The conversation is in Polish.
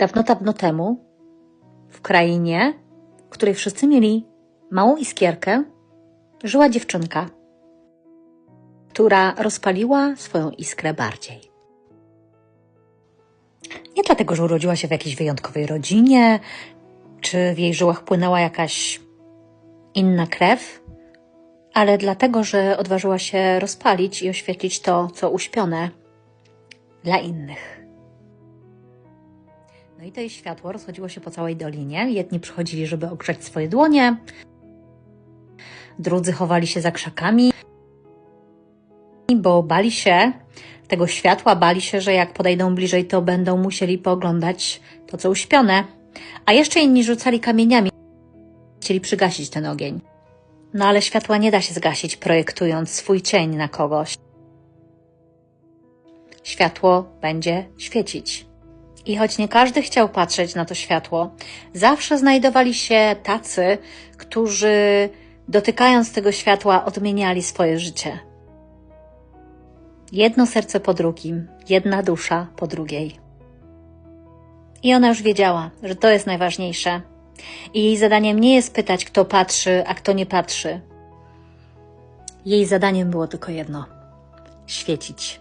Dawno, dawno temu, w krainie, w której wszyscy mieli małą iskierkę, żyła dziewczynka, która rozpaliła swoją iskrę bardziej. Nie dlatego, że urodziła się w jakiejś wyjątkowej rodzinie, czy w jej żyłach płynęła jakaś inna krew, ale dlatego, że odważyła się rozpalić i oświetlić to, co uśpione dla innych. No i to jej światło rozchodziło się po całej dolinie. Jedni przychodzili, żeby ogrzać swoje dłonie, drudzy chowali się za krzakami, bo bali się tego światła, bali się, że jak podejdą bliżej, to będą musieli pooglądać to, co uśpione. A jeszcze inni rzucali kamieniami, chcieli przygasić ten ogień. No ale światła nie da się zgasić, projektując swój cień na kogoś. Światło będzie świecić. I choć nie każdy chciał patrzeć na to światło, zawsze znajdowali się tacy, którzy dotykając tego światła odmieniali swoje życie. Jedno serce po drugim, jedna dusza po drugiej. I ona już wiedziała, że to jest najważniejsze. I jej zadaniem nie jest pytać, kto patrzy, a kto nie patrzy. Jej zadaniem było tylko jedno świecić.